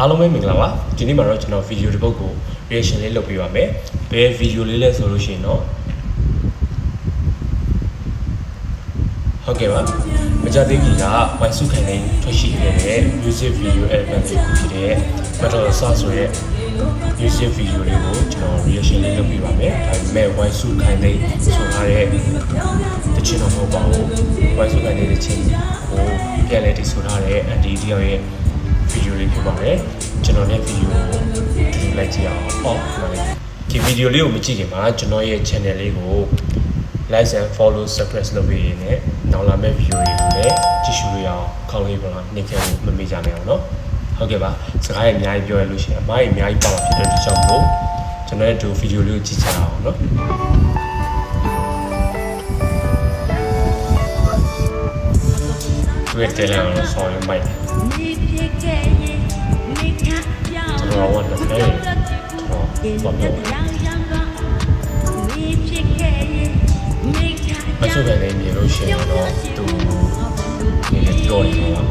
အားလုံးပဲမင်္ဂလာပါဒီနေ့မှာတော့ကျွန်တော်ဗီဒီယိုတစ်ပုဒ်ကို reaction လေးလုပ်ပေးပါမယ်ဘယ်ဗီဒီယိုလေးလဲဆိုလို့ရှိရင်တော့ဟုတ်ကဲ့ပါမကြသေးခင်ကဝိုင်စုခိုင်နေထွက်ရှိခဲ့တဲ့ music video element လေးကိုဖြစ်တဲ့ Metal Sa ဆိုတဲ့ music video လေးကိုကျွန်တော် reaction လေးလုပ်ပေးပါမယ်ဒါပေမဲ့ဝိုင်စုခိုင်နေဆိုထားတဲ့တချင်တော့မဟုတ်ပါဘူးဝိုင်စုခိုင်နေတဲ့ချင်းကိုပြန်လဲတည်ဆိုထားတဲ့အန်ဒီတယောက်ရဲ့ဗီ ဒီယိုလေးဖြစ်ပါတယ်ကျွန်တော်လည်းဗီဒီယိုကိုတူတူလိုက်ကြည့်အောင်ဟောပါလေဒီဗီဒီယိုလေးကိုမကြည့်ခင်မှာကျွန်တော်ရဲ့ channel လေးကို like and follow subscribe လုပ်ပေးရင်းနဲ့နောက်လာမယ့်ဗီဒီယိုတွေကိုလည်းကြည့်ရှုလို့ရအောင်ခေါင်းလေးပေါ်မှာနှိပ်ခဲ့ဖို့မမေ့ကြနဲ့အောင်နော်ဟုတ်ကဲ့ပါစကားရအများကြီးပြောရလို့ရှိရင်အမားကြီးအများကြီးပါမှာဖြစ်တဲ့အတွက်ကြောင့်မလို့ကျွန်တော်ရဲ့ဒီဗီဒီယိုလေးကိုကြည့်ကြအောင်နော် သူရဲ့ channel ကိုဆောင်းရမိုက်တယ်ကျွန်တော်ကလည်းအဲ့တော့ဘာပြောမဆုပ်ကနေမြင်လို့ရှိရင်တော့သူဒီလိုပြောနေတော့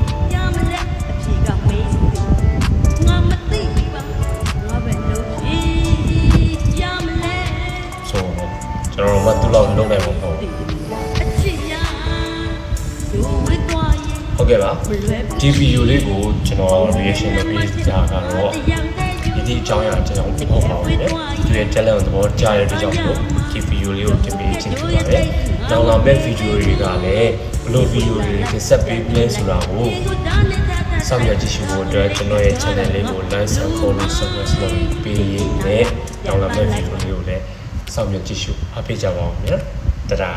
ဆိုတော့ကျွန်တော်တို့မတူလောက်လုံးနိုင်မှာမဟုတ်ဘူး ဟုတ်ကဲ့ပါဒီဗီဒီယိုလေးကိုကျွန်တော် reaction လုပ်ပေးကြတာကတော့ဒီဒီအကြောင်းအရာအကြောင်းဖြစ်ပေါ်ပါဦးတယ်သူရဲ့ talent ကိုသဘောကျတဲ့အတွက်ကြောင့်မို့ဒီဗီဒီယိုလေးကိုတင်ပေးခြင်းဖြစ်ပါတယ်နောက်လာမယ့်ဗီဒီယိုတွေကလည်းဘလို့ဗီဒီယိုတွေတင်ဆက်ပေးပြလဲဆိုတာကိုစောင့်မျှော်ကြည့်ရှုဖို့အတွက်ကျွန်တော်ရဲ့ channel လေးကို like and follow subscribe လုပ်ပေးရင်းနဲ့နောက်လာမယ့်ဗီဒီယိုလေးကိုလည်းစောင့်မျှော်ကြည့်ရှုအားပေးကြပါဦးခင်ဗျာတဒါ